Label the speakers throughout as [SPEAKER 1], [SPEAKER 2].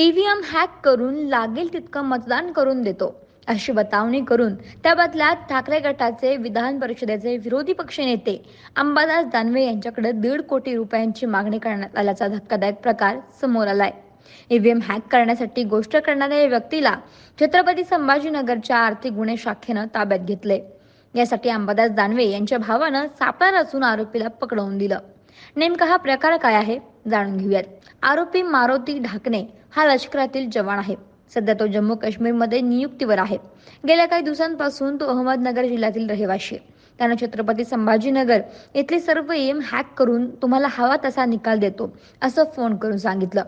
[SPEAKER 1] EVM hack करून लागेल तितकं मतदान करून देतो. अशी बतावणी करून त्या बदल्यात ठाकरे गटाचे विधान परिषदेचे विरोधी पक्षनेते अंबादास दानवे यांच्याकडे दीड कोटी रुपयांची मागणी करण्यात आल्याचा धक्कादायक प्रकार समोर आलाय. ईव्हीएम हॅक करण्यासाठी गोष्ट करणाऱ्या या व्यक्तीला छत्रपती संभाजीनगरच्या आर्थिक गुन्हे शाखेनं ताब्यात घेतले. यासाठी अंबादास दानवे यांच्या भावानं सापळा रचून आरोपीला पकडवून दिलं. नेमका हा प्रकार काय आहे? जाणून घेऊयात. आरोपी मारुती ढाकणे हा लष्करातील जवान आहे. सध्या तो जम्मू काश्मीरमध्ये नियुक्तीवर आहे. गेल्या काही दिवसांपासून तो अहमदनगर जिल्ह्यातील रहिवाशी आहे. त्यानं छत्रपती संभाजीनगर येथील सर्व एम हॅक करून तुम्हाला हवा तसा निकाल देतो असं फोन करून सांगितलं.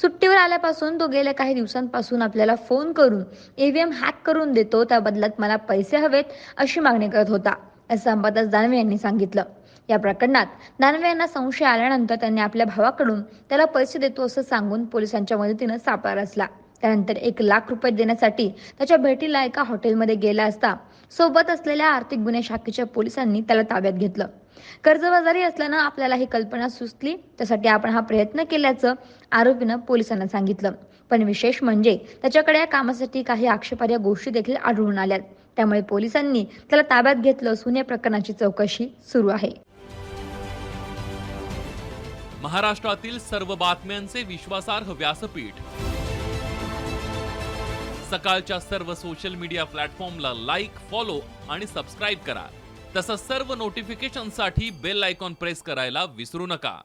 [SPEAKER 1] सुट्टीवर आल्यापासून तो गेल्या काही दिवसांपासून आपल्याला फोन करून ईव्हीएम हॅक करून देतो त्या बदल्यात मला पैसे हवेत अशी मागणी करत होता असं अंबादास दानवे यांनी सांगितलं. या प्रकरणात दानवे यांना संशय आल्यानंतर त्यांनी आपल्या भावाकडून त्याला पैसे देतो असं सांगून पोलिसांच्या मदतीनं सापळा रचला त्यानंतर एक लाख रुपये देण्यासाठी त्याच्या भेटीला एका हॉटेलमध्ये गेला असता सोबत असलेल्या आर्थिक गुन्हे शाखेच्या पोलिसांनी त्याला ताब्यात घेतलं. कर्जबाजारी असल्यानं आपल्याला ही कल्पना सुचली. त्यासाठी आपण हा प्रयत्न केल्याचं आरोपीनं पोलिसांना सांगितलं. पण विशेष म्हणजे त्याच्याकडे या कामासाठी काही आक्षेपार्ह गोष्टी देखील आढळून आल्यात. त्यामुळे पोलिसांनी त्याला ताब्यात घेतलं असून या प्रकरणाची चौकशी सुरू आहे.
[SPEAKER 2] महाराष्ट्रातील सर्व बातम्यांचे विश्वासार्ह व्यासपीठ. सकाळच्या सर्व सोशल मीडिया प्लॅटफॉर्मला लाईक फॉलो आणि सबस्क्राईब करा. तसंच सर्व नोटिफिकेशनसाठी बेल आयकॉन प्रेस करायला विसरू नका.